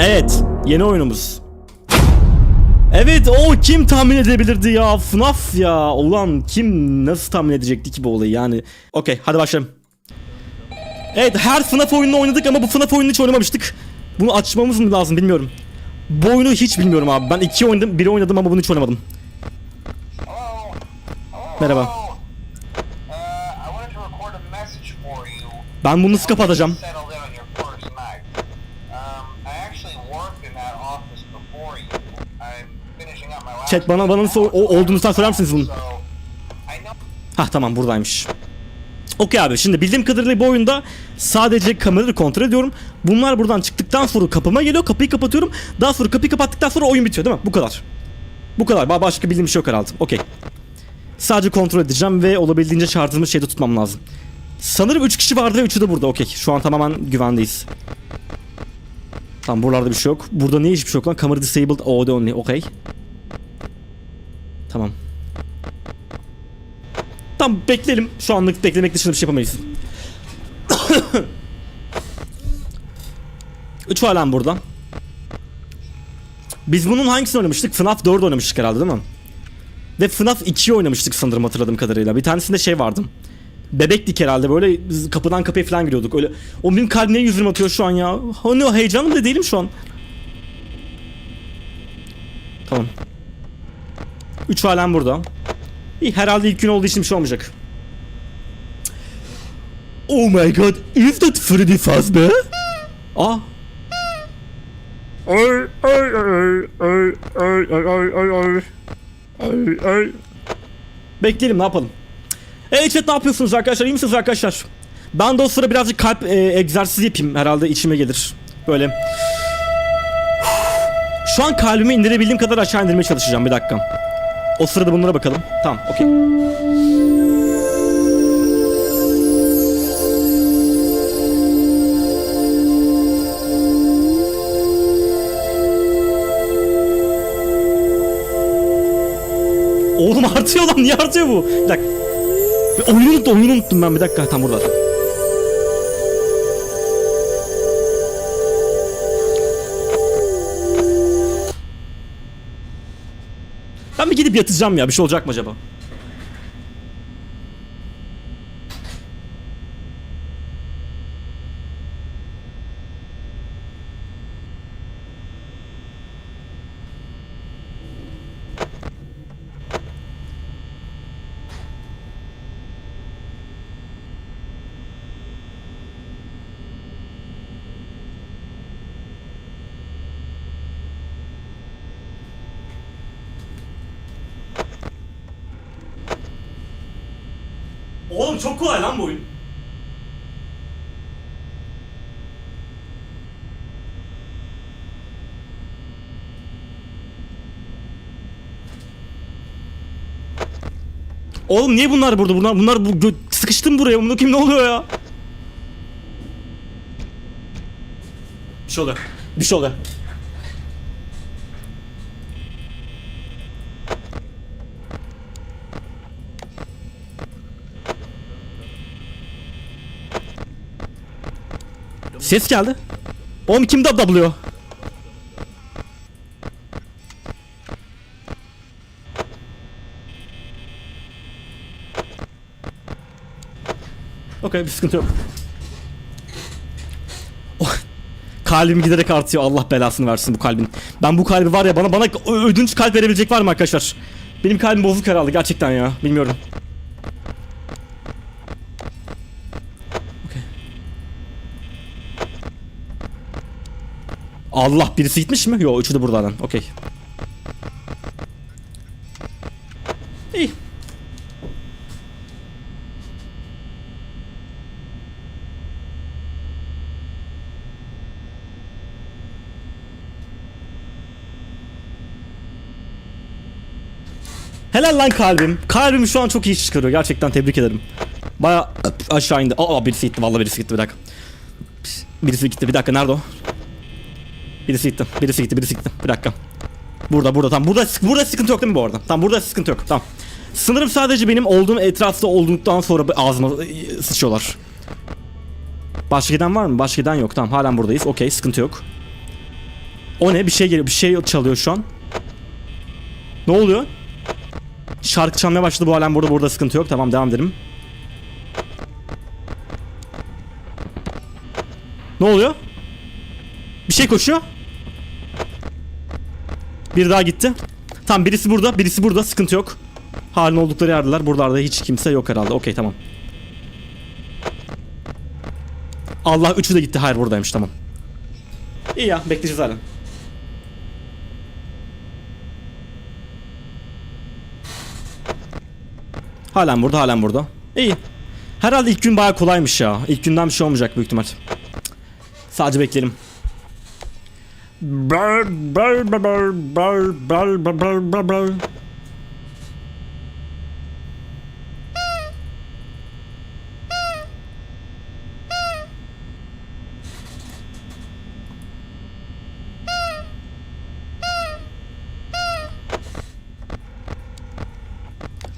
Evet, yeni oyunumuz. Evet, o kim tahmin edebilirdi ya? FNAF ya. Ulan kim nasıl tahmin edecekti ki bu olayı yani? Okey, hadi başlayalım. Evet, her FNAF oyununu oynadık ama bu FNAF oyununu hiç oynamamıştık. Bunu açmamız mı lazım bilmiyorum. Bu oyunu hiç bilmiyorum abi. Ben iki oynadım, biri oynadım ama bunu hiç oynamadım. Merhaba. Uh. Ben bunu nasıl kapatacağım? Chat bana bana nasıl o- olduğunu söyler misiniz bunun? Hah tamam buradaymış. Okey abi şimdi bildiğim kadarıyla bu oyunda sadece kameraları kontrol ediyorum. Bunlar buradan çıktıktan sonra kapıma geliyor. Kapıyı kapatıyorum. Daha sonra kapıyı kapattıktan sonra oyun bitiyor değil mi? Bu kadar. Bu kadar. Ba- Başka bildiğim bir şey yok herhalde. Okey. Sadece kontrol edeceğim ve olabildiğince şarjımı şeyde tutmam lazım. Sanırım 3 kişi vardı ve 3'ü de burada. Okey. Şu an tamamen güvendeyiz. Tamam buralarda bir şey yok. Burada niye hiçbir şey yok lan? Camera disabled. Audio only. Okey. Tamam. Tamam bekleyelim. Şu anlık beklemek dışında bir şey yapamayız. Üç halen burada. Biz bunun hangisini oynamıştık? FNAF 4 oynamıştık herhalde değil mi? Ve FNAF 2'yi oynamıştık sanırım hatırladığım kadarıyla. Bir tanesinde şey vardı. Bebektik herhalde böyle kapıdan kapıya falan giriyorduk öyle. O benim kalbim niye yüzüm atıyor şu an ya? Hani o heyecanlı da değilim şu an. Tamam. Üç halen burada. İyi herhalde ilk gün olduğu için bir şey olmayacak. Oh my god, is that Freddy Fazbear? Ay ay ay ay ay ay ay ay ay ay ay Bekleyelim ne yapalım? Evet chat ne yapıyorsunuz arkadaşlar iyi misiniz arkadaşlar? Ben de o sıra birazcık kalp e, egzersizi yapayım herhalde içime gelir. Böyle. Şu an kalbimi indirebildiğim kadar aşağı indirmeye çalışacağım bir dakika. O sırada bunlara bakalım. Tamam, okey. Oğlum artıyor lan, niye artıyor bu? Bir dakika. Oyunu unuttum, oyunu unuttum ben bir dakika. Tam burada. Gidip yatacağım ya, bir şey olacak mı acaba? Oğlum çok kolay lan bu oyun. Oğlum niye bunlar burada? Bunlar bunlar bu sıkıştım buraya. Bunu kim ne oluyor ya? Bir şey oluyor. Bir şey oluyor. Ses geldi. Oğlum kim dabdablıyor? Okey bir sıkıntı yok. Oh, Kalbim giderek artıyor. Allah belasını versin bu kalbin. Ben bu kalbi var ya bana bana ödünç kalp verebilecek var mı arkadaşlar? Benim kalbim bozuk herhalde gerçekten ya. Bilmiyorum. Okey. Allah birisi gitmiş mi? Yok üçü de burada lan. Okey. İyi. Helal lan kalbim. Kalbim şu an çok iyi çıkarıyor. Gerçekten tebrik ederim. Baya aşağı indi. Aa birisi gitti. Vallahi birisi gitti bir dakika. Birisi gitti. Bir dakika nerede o? Birisi gitti. Birisi gitti. Birisi gitti. Bir dakika. Burada burada tam burada burada sıkıntı yok değil mi bu arada? Tam burada sıkıntı yok. Tamam. Sınırım sadece benim olduğum etrafta olduktan sonra ağzıma ıı, sıçıyorlar. Başka giden var mı? Başka giden yok. Tamam halen buradayız. Okey sıkıntı yok. O ne? Bir şey geliyor. Bir şey çalıyor şu an. Ne oluyor? Şarkı çalmaya başladı bu alem burada burada sıkıntı yok. Tamam devam edelim. Ne oluyor? Bir şey koşuyor. Bir daha gitti. Tamam birisi burada, birisi burada. Sıkıntı yok. Halin oldukları yerdeler. Buralarda hiç kimse yok herhalde. Okey tamam. Allah üçü de gitti. Hayır buradaymış tamam. İyi ya bekleyeceğiz halen. Halen burada halen burada. İyi. Herhalde ilk gün baya kolaymış ya. İlk günden bir şey olmayacak büyük ihtimal. Sadece bekleyelim.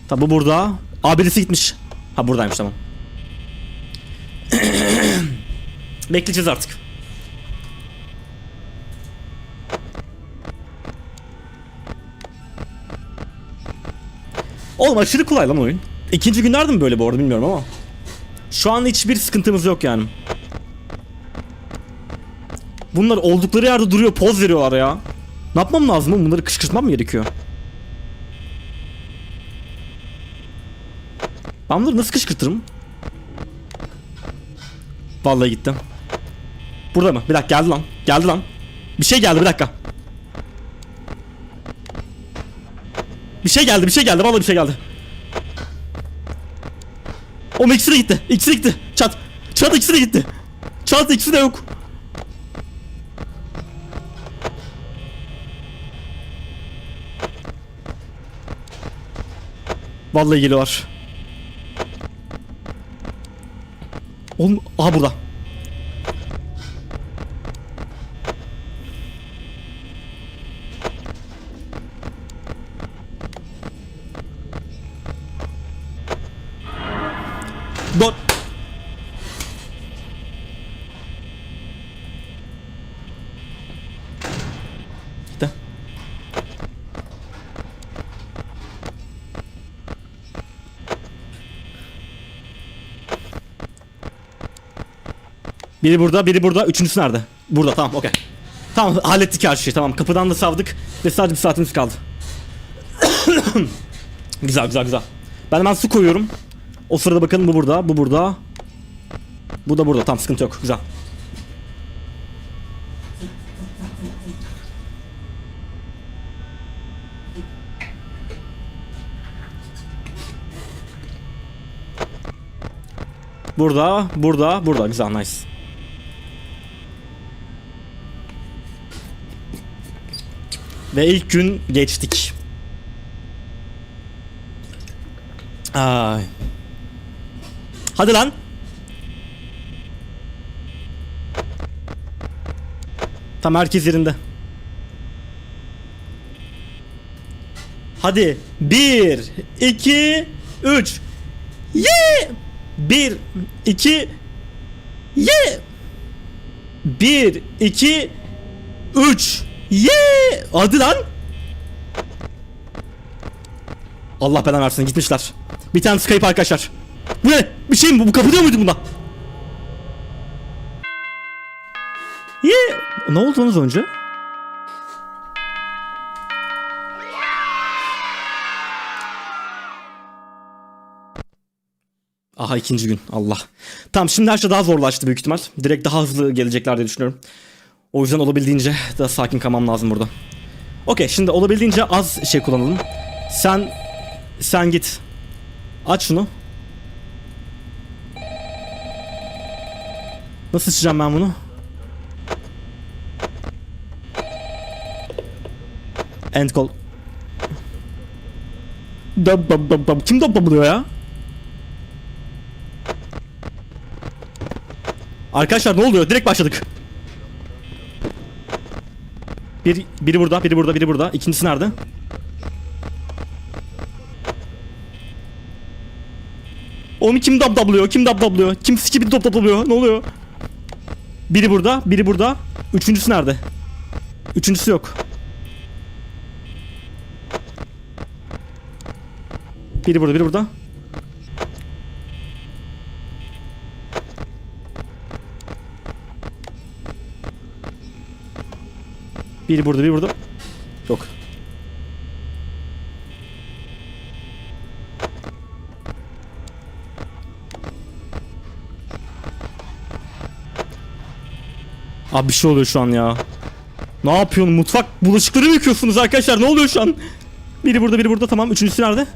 Tabi burada Aa birisi gitmiş. Ha buradaymış tamam. Bekleyeceğiz artık. Oğlum aşırı kolay lan oyun. İkinci günlerde mi böyle bu arada bilmiyorum ama. Şu an hiçbir sıkıntımız yok yani. Bunlar oldukları yerde duruyor poz veriyorlar ya. Ne yapmam lazım? Bunları kışkırtmam mı gerekiyor? Ben bunları nasıl kışkırtırım? Vallahi gittim. Burada mı? Bir dakika geldi lan. Geldi lan. Bir şey geldi bir dakika. Bir şey geldi bir şey geldi vallahi bir şey geldi. O ikisi gitti. İkisi gitti. Çat. Çat ikisi gitti. Çat ikisi yok. Vallahi geliyorlar. Oğlum aha burada. Biri burada, biri burada. Üçüncüsü nerede? Burada, tamam, okey. Tamam, hallettik her şeyi. Tamam, kapıdan da savdık ve sadece bir saatimiz kaldı. güzel, güzel, güzel. Ben hemen su koyuyorum. O sırada bakın bu burada, bu burada. Bu da burada. Tamam, sıkıntı yok. Güzel. Burada, burada, burada. Güzel, nice. Ve ilk gün geçtik. Ay. Hadi lan. Tam herkes yerinde. Hadi. Bir, iki, üç. Ye! Bir, iki, ye! Bir, iki, üç. Ye! Hadi lan. Allah belanı versin gitmişler. Bir tane Skype arkadaşlar. Bu ne? Bir şey mi bu? Bu kapatıyor muydu bunda? Ye! Ne oldu az önce? Aha ikinci gün. Allah. Tamam şimdi her şey daha zorlaştı büyük ihtimal. Direkt daha hızlı gelecekler diye düşünüyorum. O yüzden olabildiğince daha sakin kalmam lazım burada. Okey şimdi olabildiğince az şey kullanalım. Sen sen git. Aç şunu. Nasıl açacağım ben bunu? End call. Dab dab dab dab. Kim dab dab ya? Arkadaşlar ne oluyor? Direkt başladık. Bir, biri burada, biri burada, biri burada. İkincisi nerede? Oğlum kim dab dablıyor? Kim dab dablıyor? Kim siki bir dab dablıyor? Ne oluyor? Biri burada, biri burada. Üçüncüsü nerede? Üçüncüsü yok. Biri burada, biri burada. Biri burada, biri burada. Yok. Abi bir şey oluyor şu an ya. Ne yapıyorsun? Mutfak bulaşıkları mı yıkıyorsunuz arkadaşlar? Ne oluyor şu an? Biri burada, biri burada. Tamam. Üçüncüsü nerede?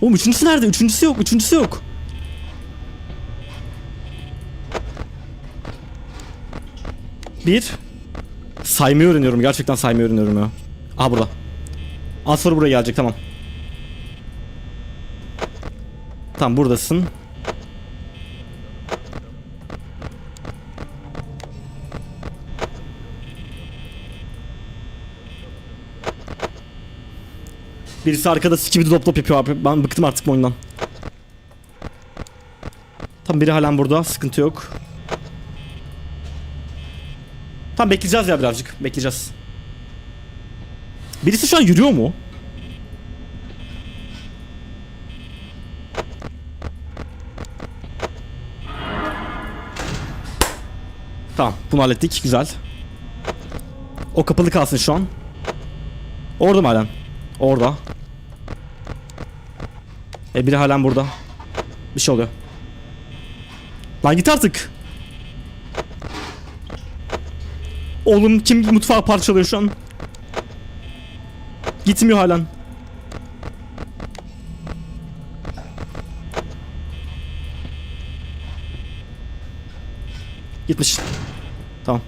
Oğlum üçüncüsü nerede? Üçüncüsü yok. Üçüncüsü yok. Bir. Saymayı öğreniyorum. Gerçekten saymayı öğreniyorum ya. Aha burada. Az sonra buraya gelecek. Tamam. Tamam buradasın. Birisi arkada sikibidi dop dop yapıyor abi. Ben bıktım artık bu oyundan. Tam biri halen burada. Sıkıntı yok. Tam bekleyeceğiz ya birazcık. Bekleyeceğiz. Birisi şu an yürüyor mu? Tamam bunu hallettik güzel. O kapalı kalsın şu an. Orada mı halen? Orada. E biri halen burada. Bir şey oluyor. Lan git artık. Oğlum kim mutfağı parçalıyor şu an? Gitmiyor halen. Gitmiş. Tamam.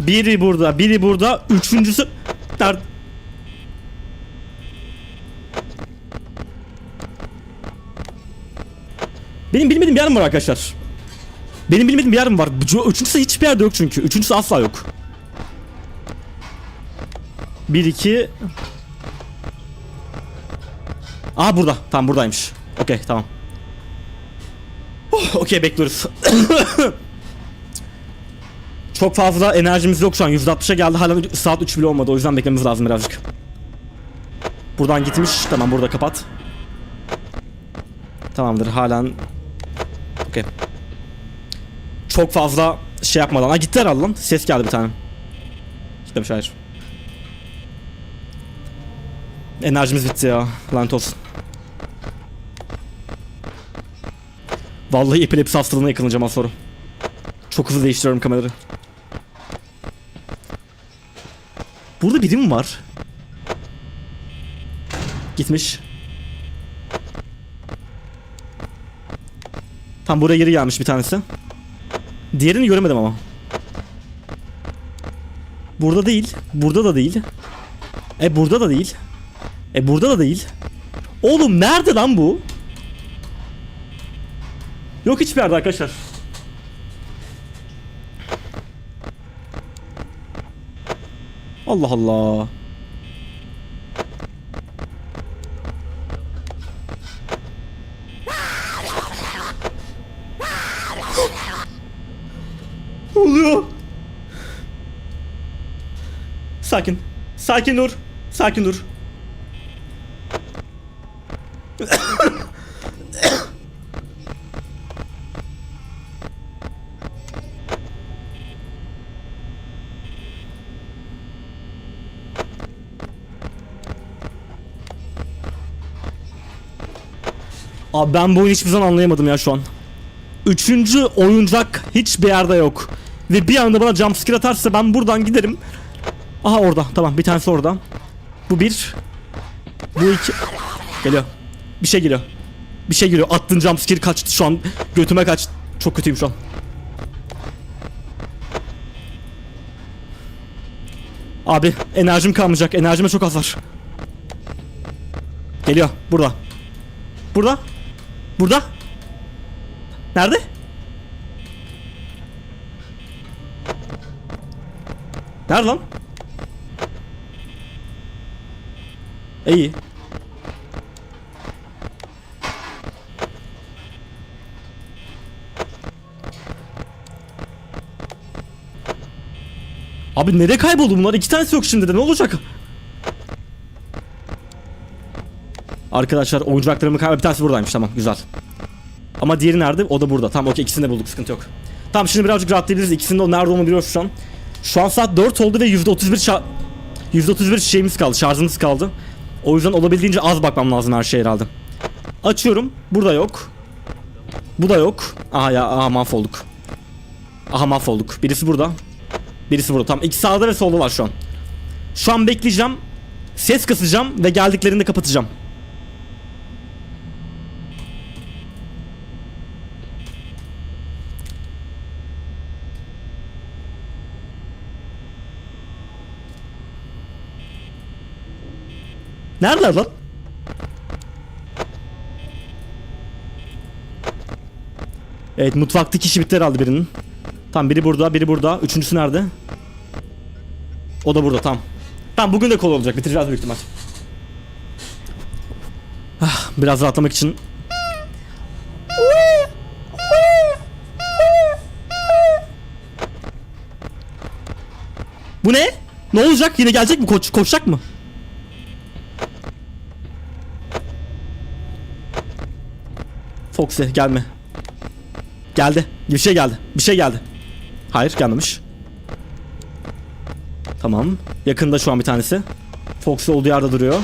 Biri burada, biri burada, üçüncüsü nerede? Benim bilmediğim bir yer mi var arkadaşlar? Benim bilmediğim bir yer mi var? Üçüncüsü hiçbir yerde yok çünkü. Üçüncüsü asla yok. Bir iki. Aa burada. Tamam buradaymış. Okey tamam. Oh, Okey bekliyoruz. Çok fazla enerjimiz yok şu an. %60'a geldi. Hala saat 3 bile olmadı. O yüzden beklememiz lazım birazcık. Buradan gitmiş. Tamam burada kapat. Tamamdır. Halen Okey. Çok fazla şey yapmadan. Ha gitti herhalde lan. Ses geldi bir tane. Gitmemiş hayır. Enerjimiz bitti ya. Lanet olsun. Vallahi epilepsi hastalığına yakalanacağım az sonra. Çok hızlı değiştiriyorum kameraları. Burada biri mi var? Gitmiş. Tam buraya geri gelmiş bir tanesi. Diğerini göremedim ama. Burada değil. Burada da değil. E burada da değil. E burada da değil. Oğlum nerede lan bu? Yok hiçbir yerde arkadaşlar. Allah Allah. Ne oluyor? Sakin. Dur. Sakin dur. Abi ben bu oyunu hiçbir zaman anlayamadım ya şu an. Üçüncü oyuncak hiçbir yerde yok. Ve bir anda bana jumpscare atarsa ben buradan giderim. Aha orada. Tamam bir tanesi orada. Bu bir. Bu iki. Geliyor. Bir şey geliyor. Bir şey geliyor. Attın jumpscare kaçtı şu an. Götüme kaç. Çok kötüyüm şu an. Abi enerjim kalmayacak. Enerjime çok az var. Geliyor. Burada. Burada. Burada. Nerede? Nerede lan? İyi. Abi nereye kayboldu bunlar? İki tanesi yok şimdi de ne olacak? Arkadaşlar oyuncaklarımı kaybettim. Bir tanesi buradaymış tamam güzel. Ama diğeri nerede? O da burada. Tamam okey ikisini de bulduk sıkıntı yok. Tamam şimdi birazcık rahatlayabiliriz. İkisinin de nerede olduğunu biliyoruz şu an. Şu an saat 4 oldu ve %31 şa %31 şeyimiz kaldı. Şarjımız kaldı. O yüzden olabildiğince az bakmam lazım her şeye herhalde. Açıyorum. Burada yok. Bu da yok. Aha ya aha mahvolduk. Aha mahvolduk. Birisi burada. Birisi burada. Tamam iki sağda ve solda var şu an. Şu an bekleyeceğim. Ses kısacağım ve geldiklerinde kapatacağım. Neredeler lan? Evet mutfaktaki işi bitti herhalde birinin. Tamam biri burada biri burada. Üçüncüsü nerede? O da burada tamam. Tamam bugün de kolay olacak bitireceğiz büyük ihtimal. Ah, biraz rahatlamak için. Bu ne? Ne olacak? Yine gelecek mi? Koç, koşacak mı? Foxy gelme. Geldi. Bir şey geldi. Bir şey geldi. Hayır gelmemiş. Tamam. Yakında şu an bir tanesi. Foxy olduğu yerde duruyor.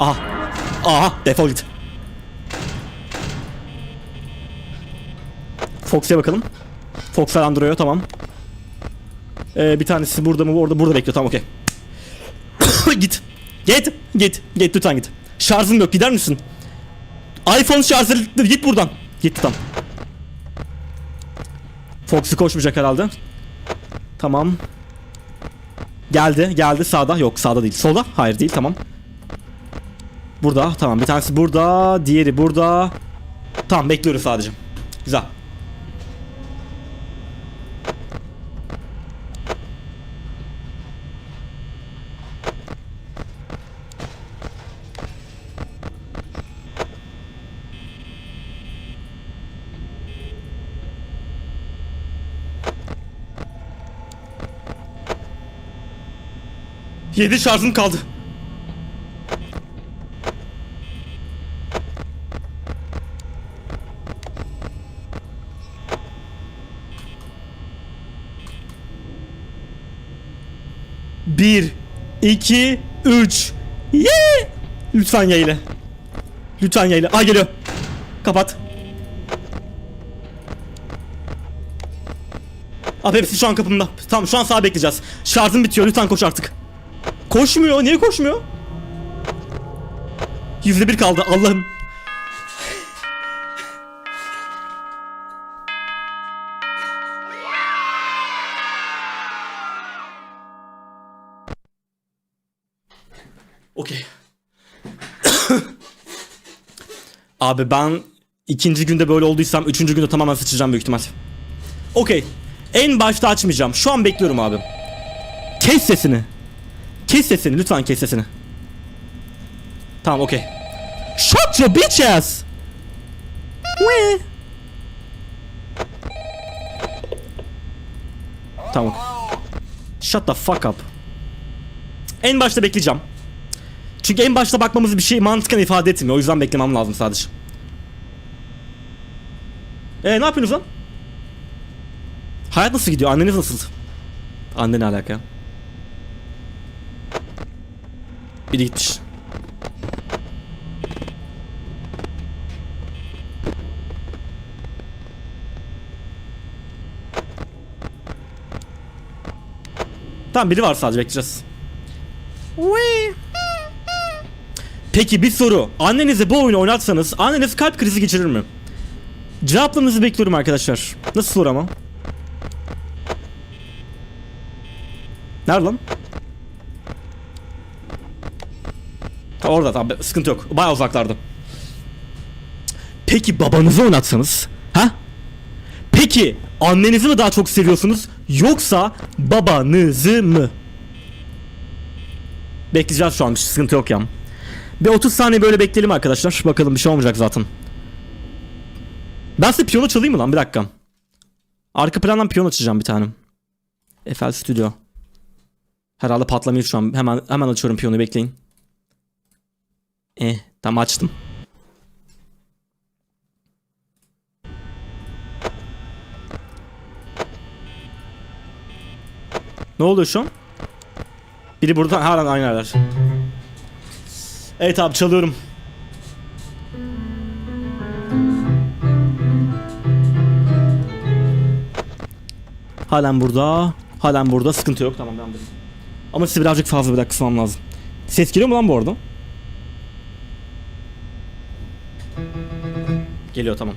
Aha. Aha defol git. Foxy'e bakalım. Fox falan duruyor tamam. Ee, bir tanesi burada mı orada burada bekliyor tamam okey. git. Git. Git. Git lütfen git. Şarjım yok gider misin? iPhone şarjı git buradan. Git tamam. Foxy koşmayacak herhalde. Tamam. Geldi, geldi sağda. Yok sağda değil. Solda? Hayır değil tamam. Burada tamam. Bir tanesi burada, diğeri burada. Tamam bekliyoruz sadece. Güzel. Yedi şarjım kaldı. Bir, iki, üç. Ye! Lütfen yayla. Lütfen yayla. Aa geliyor. Kapat. Abi hepsi şu an kapımda. Tamam şu an sağ bekleyeceğiz. Şarjım bitiyor lütfen koş artık. Koşmuyor. Niye koşmuyor? Yüzde bir kaldı. Allah'ım. Okey. Abi ben ikinci günde böyle olduysam üçüncü günde tamamen sıçacağım büyük ihtimal. Okey. En başta açmayacağım. Şu an bekliyorum abi. Kes sesini. Kes sesini lütfen kes sesini. Tamam okey. Shut your bitch ass. Wee. Tamam. Shut the fuck up. En başta bekleyeceğim. Çünkü en başta bakmamız bir şey mantıken ifade etmiyor. O yüzden beklemem lazım sadece. Ee ne yapıyorsunuz lan? Hayat nasıl gidiyor? Anneniz nasıl? Anne ne alaka? Biri gitmiş. Tamam biri var sadece bekleyeceğiz. Peki bir soru. Annenize bu oyunu oynatsanız anneniz kalp krizi geçirir mi? Cevaplarınızı bekliyorum arkadaşlar. Nasıl soru ama? Nerede lan? Ha, orada tamam sıkıntı yok. Baya uzaklarda. Peki babanızı oynatsanız? Ha? Peki annenizi mi daha çok seviyorsunuz yoksa babanızı mı? Bekleyeceğiz şu an sıkıntı yok ya. Bir 30 saniye böyle bekleyelim arkadaşlar. Bakalım bir şey olmayacak zaten. Ben size piyano çalayım mı lan bir dakika. Arka plandan piyano açacağım bir tane. FL Studio. Herhalde patlamıyor şu an. Hemen hemen açıyorum piyonu bekleyin. Eh tamam açtım. Ne oluyor şu an? Biri burada halen aynı yerler. Evet abi çalıyorum. Halen burada. Halen burada. Sıkıntı yok. Tamam ben buradayım. Ama size birazcık fazla bir dakika kısmam lazım. Ses geliyor mu lan bu arada? Geliyor tamam.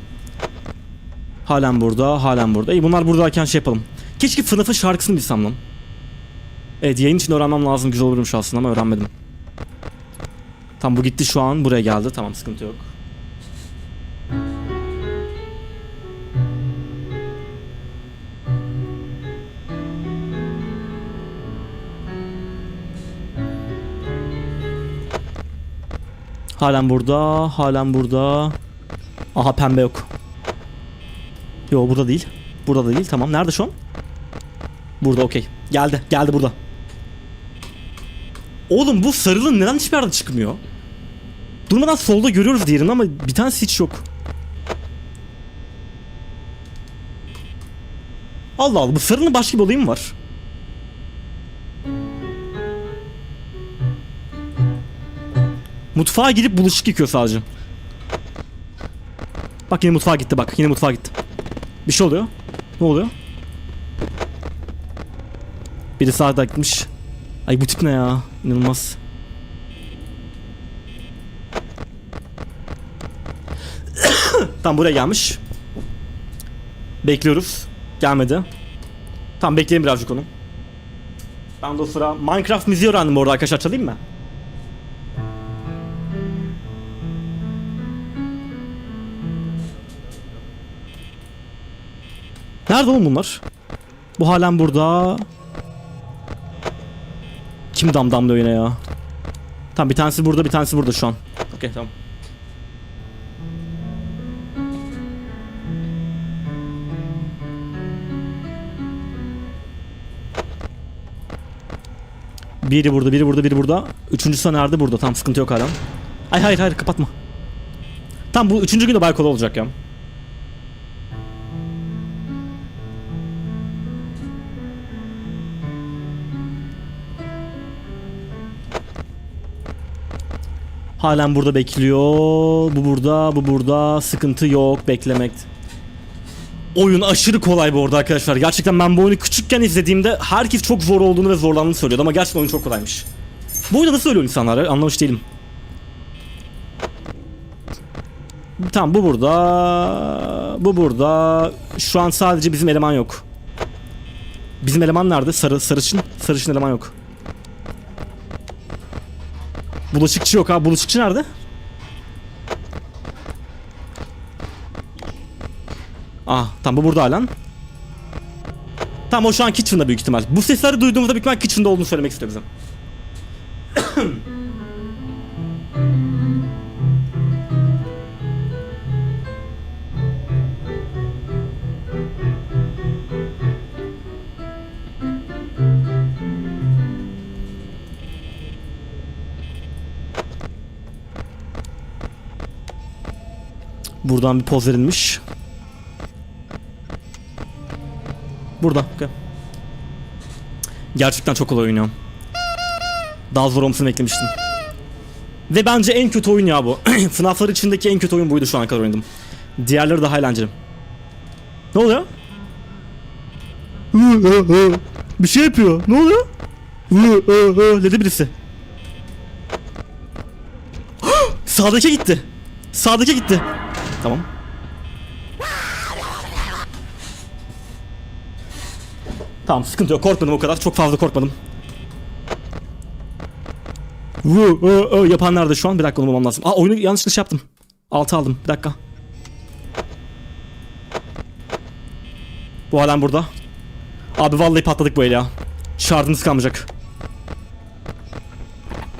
Halen burada, halen burada. İyi bunlar buradayken şey yapalım. Keşke FNAF'ın şarkısını bilsem lan. Evet yayın için öğrenmem lazım. Güzel olurmuş aslında ama öğrenmedim. Tam bu gitti şu an. Buraya geldi. Tamam sıkıntı yok. Halen burada, halen burada. Aha pembe yok. Yo burada değil. Burada da değil. Tamam. Nerede şu an? Burada okey. Geldi. Geldi burada. Oğlum bu sarılı neden hiçbir yerde çıkmıyor? Durmadan solda görüyoruz diğerini ama bir tanesi hiç yok. Allah Allah bu sarının başka bir olayı mı var? Mutfağa gidip bulaşık yıkıyor sadece. Bak yine mutfağa gitti bak yine mutfağa gitti. Bir şey oluyor. Ne oluyor? Biri sağda gitmiş. Ay bu tip ne ya? İnanılmaz. Tam buraya gelmiş. Bekliyoruz. Gelmedi. Tam bekleyin birazcık onu. Ben de o sıra Minecraft müziği öğrendim bu arada arkadaşlar çalayım mı? Nerede oğlum bunlar? Bu halen burada. Kim damdamlıyor yine ya? Tamam bir tanesi burada bir tanesi burada şu an. Okey tamam. Biri burada, biri burada, biri burada. Üçüncüsü nerede? Burada. Tam sıkıntı yok hala. Ay hayır hayır kapatma. Tam bu üçüncü günde kolay olacak ya. Halen burada bekliyor. Bu burada, bu burada. Sıkıntı yok beklemek. Oyun aşırı kolay bu arada arkadaşlar. Gerçekten ben bu oyunu küçükken izlediğimde herkes çok zor olduğunu ve zorlandığını söylüyordu ama gerçekten oyun çok kolaymış. Bu oyunda nasıl ölüyor insanlar anlamış değilim. Tamam bu burada. Bu burada. Şu an sadece bizim eleman yok. Bizim eleman nerede? Sarı, sarışın. Sarışın eleman yok. Bulaşıkçı yok ha. Bulaşıkçı nerede? Ah tamam bu burada halen. Tamam o şu an kitchen'da büyük ihtimal. Bu sesleri duyduğumuzda büyük ihtimal kitchen'da olduğunu söylemek istiyor bize. Buradan bir poz verilmiş. Burada. Gerçekten çok kolay oynuyor. Daha zor olmasını beklemiştim. Ve bence en kötü oyun ya bu. FNAF'lar içindeki en kötü oyun buydu şu ana kadar oynadım. Diğerleri daha eğlenceli. Ne oluyor? Bir şey yapıyor. Ne oluyor? Dedi birisi. Sağdaki gitti. Sağdaki gitti. Tamam. Tamam sıkıntı yok korkmadım o kadar çok fazla korkmadım. Vu, ö, ö, yapan nerede şu an? Bir dakika onu bulmam lazım. Aa oyunu yanlışlıkla şey yaptım. Altı aldım. Bir dakika. Bu halen burada. Abi vallahi patladık bu el ya. Şardımız kalmayacak.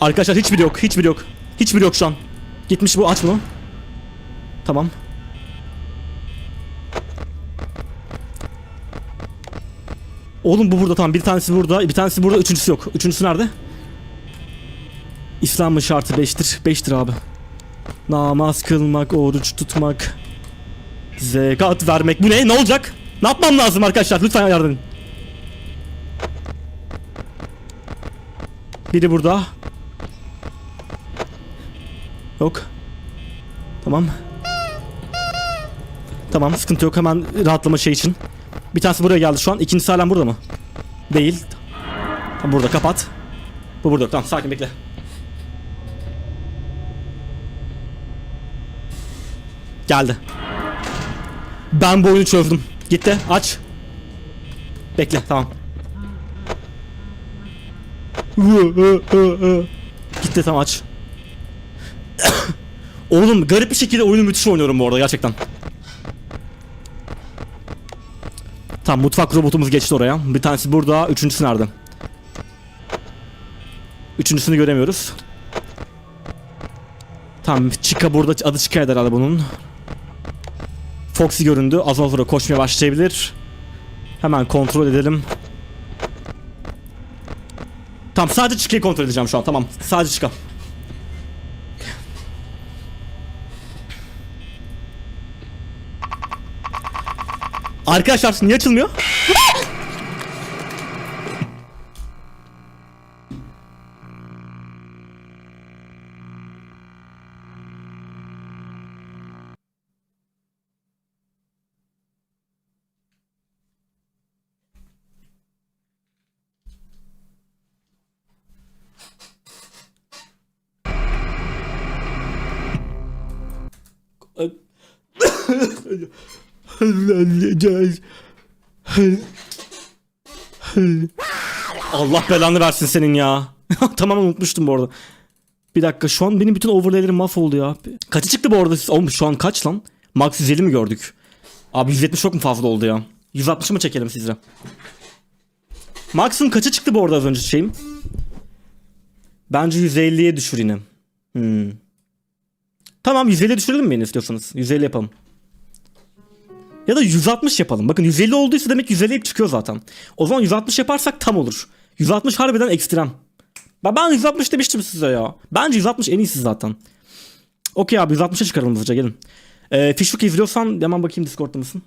Arkadaşlar hiçbiri yok. Hiçbiri yok. Hiçbiri yok şu an. Gitmiş bu aç bunu. Tamam. Oğlum bu burada tamam. Bir tanesi burada. Bir tanesi burada. Üçüncüsü yok. Üçüncüsü nerede? İslam'ın şartı 5'tir. 5'tir abi. Namaz kılmak, oruç tutmak, zekat vermek. Bu ne? Ne olacak? Ne yapmam lazım arkadaşlar? Lütfen yardım edin. Biri burada. Yok. Tamam. Tamam sıkıntı yok hemen rahatlama şey için. Bir tanesi buraya geldi şu an. İkincisi halen burada mı? Değil. Tamam burada kapat. Bu burada. Tamam sakin bekle. Geldi. Ben bu oyunu çözdüm. Gitti aç. Bekle tamam. Gitti tamam aç. Oğlum garip bir şekilde oyunu müthiş oynuyorum bu arada gerçekten. Tamam mutfak robotumuz geçti oraya. Bir tanesi burada. Üçüncüsü nerede? Üçüncüsünü göremiyoruz. Tamam Chica burada. Adı Chica'ydı herhalde bunun. Foxy göründü. Az sonra koşmaya başlayabilir. Hemen kontrol edelim. Tamam sadece Chica'yı kontrol edeceğim şu an. Tamam sadece Chica. Arkadaşlar niye açılmıyor? Allah belanı versin senin ya. tamam unutmuştum bu arada. Bir dakika şu an benim bütün overlaylerim mahvoldu ya. Kaçı çıktı bu arada? Oğlum şu an kaç lan? Max 150 mi gördük? Abi 170 çok mu fazla oldu ya? 160 mı çekelim sizce? Max'ın kaçı çıktı bu arada az önce şeyim? Bence 150'ye düşür yine. Hmm. Tamam 150'ye düşürelim mi beni istiyorsanız? 150 yapalım. Ya da 160 yapalım. Bakın 150 olduysa demek 150 hep çıkıyor zaten. O zaman 160 yaparsak tam olur. 160 harbiden ekstrem. Ben, ben 160 demiştim size ya. Bence 160 en iyisi zaten. Okey abi 160'a çıkaralım hızlıca gelin. Ee, Fishhook izliyorsan hemen bakayım Discord'da mısın?